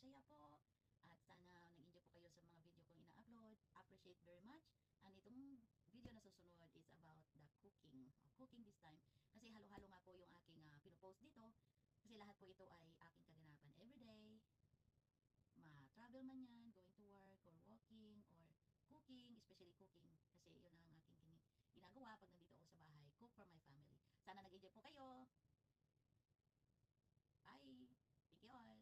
saya po. At sana nag-enjoy po kayo sa mga video kong ina-upload. Appreciate very much. And itong video na susunod is about the cooking. Cooking this time. Kasi halo-halo nga po yung aking uh, pinopost dito. Kasi lahat po ito ay aking kaganapan everyday. Ma-travel man yan, going to work, or walking, or cooking, especially cooking. Kasi yun ang aking ginagawa pag nandito ako sa bahay. Cook for my family. Sana nag-enjoy po kayo. Bye! Thank you all!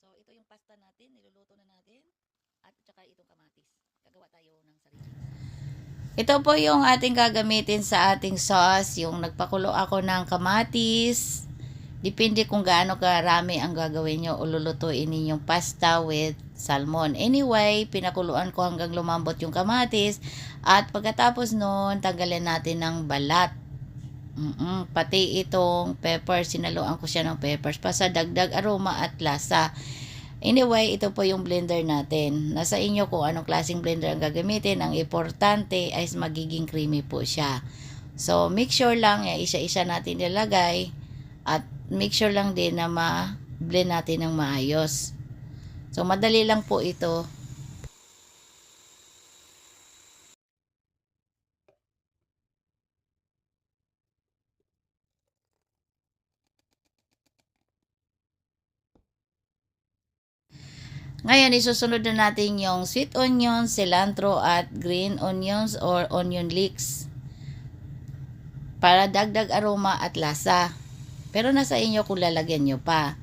So, ito yung pasta natin. Niluluto na natin. At saka itong kamatis. Gagawa tayo ng sarili. Ito po yung ating gagamitin sa ating sauce. Yung nagpakulo ako ng kamatis. Depende kung gaano karami ang gagawin nyo o lulutuin ninyong pasta with salmon. Anyway, pinakuluan ko hanggang lumambot yung kamatis. At pagkatapos nun, tanggalin natin ng balat. Mm-mm, pati itong pepper, sinaluan ko siya ng peppers pa sa dagdag aroma at lasa. Anyway, ito po yung blender natin. Nasa inyo kung anong klaseng blender ang gagamitin. Ang importante ay magiging creamy po siya. So, make sure lang, eh, isa-isa natin nilagay. At make sure lang din na ma-blend natin ng maayos. So, madali lang po ito. Ngayon, isusunod na natin yung sweet onion, cilantro, at green onions or onion leeks. Para dagdag aroma at lasa. Pero nasa inyo kung lalagyan nyo pa.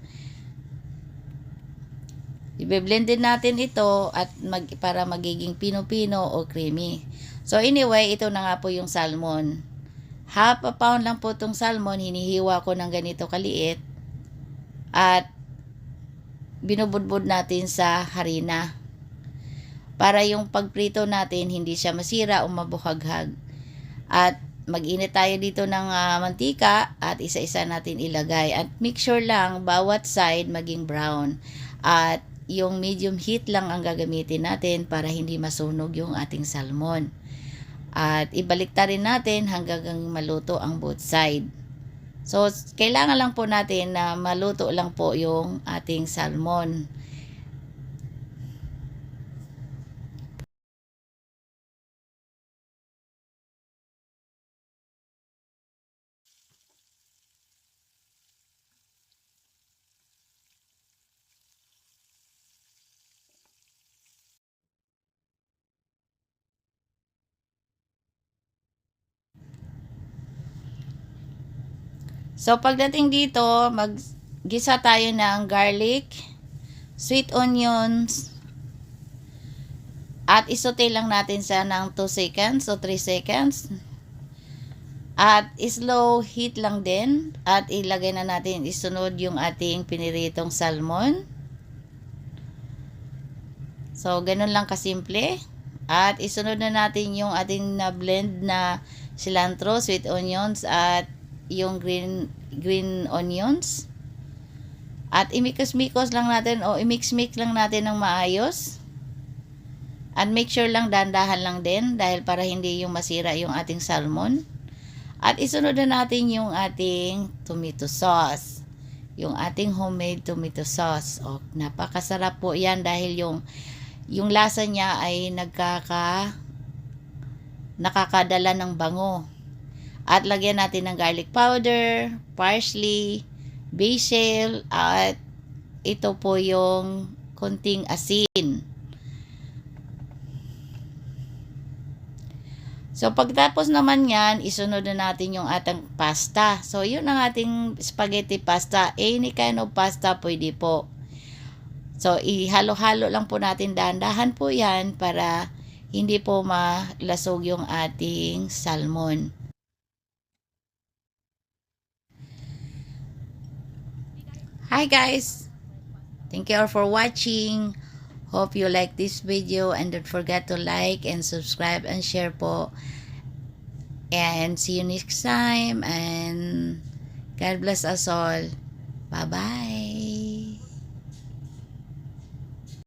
Ibe-blend din natin ito at mag, para magiging pino-pino o creamy. So anyway, ito na nga po yung salmon. Half a pound lang po itong salmon. Hinihiwa ko ng ganito kaliit. At binubudbud natin sa harina. Para yung pagprito natin, hindi siya masira o mabuhaghag. At mag-init tayo dito ng ah, mantika at isa-isa natin ilagay. At make sure lang bawat side maging brown. At yung medium heat lang ang gagamitin natin para hindi masunog yung ating salmon. At ibalik rin natin hanggang maluto ang both side. So, kailangan lang po natin na maluto lang po yung ating salmon. So, pagdating dito, maggisa tayo ng garlic, sweet onions, at isote lang natin siya ng 2 seconds o 3 seconds. At slow heat lang din. At ilagay na natin, isunod yung ating piniritong salmon. So, ganun lang kasimple. At isunod na natin yung ating na blend na cilantro, sweet onions, at yung green green onions. At imikos-mikos lang natin o imix-mix lang natin ng maayos. At make sure lang dandahan lang din dahil para hindi yung masira yung ating salmon. At isunod na natin yung ating tomato sauce. Yung ating homemade tomato sauce. O, napakasarap po yan dahil yung yung lasa niya ay nagkaka nakakadala ng bango. At lagyan natin ng garlic powder, parsley, basil, at ito po yung konting asin. So, pagtapos naman yan, isunod na natin yung ating pasta. So, yun ang ating spaghetti pasta. Any kind of pasta, pwede po. So, ihalo-halo lang po natin dahan-dahan po yan para hindi po malasog yung ating salmon. Hi guys! Thank you all for watching. Hope you like this video and don't forget to like and subscribe and share po. And see you next time and God bless us all. Bye-bye!